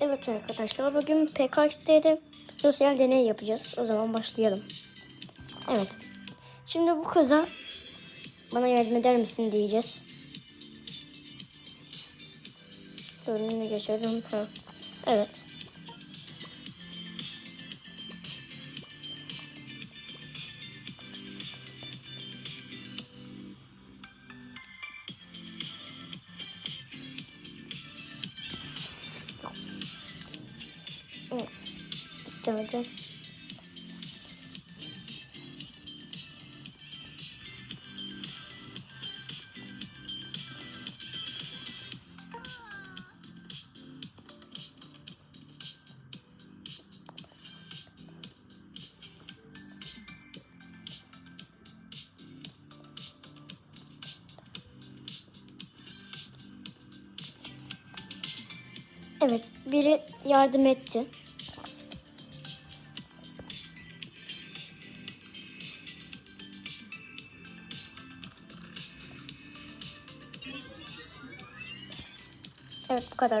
Evet arkadaşlar bugün PKX'de sosyal deney yapacağız. O zaman başlayalım. Evet. Şimdi bu kıza bana yardım eder misin diyeceğiz. Önünü geçelim. Evet. İstemedim. Evet, biri yardım etti. Evet, bu kadar.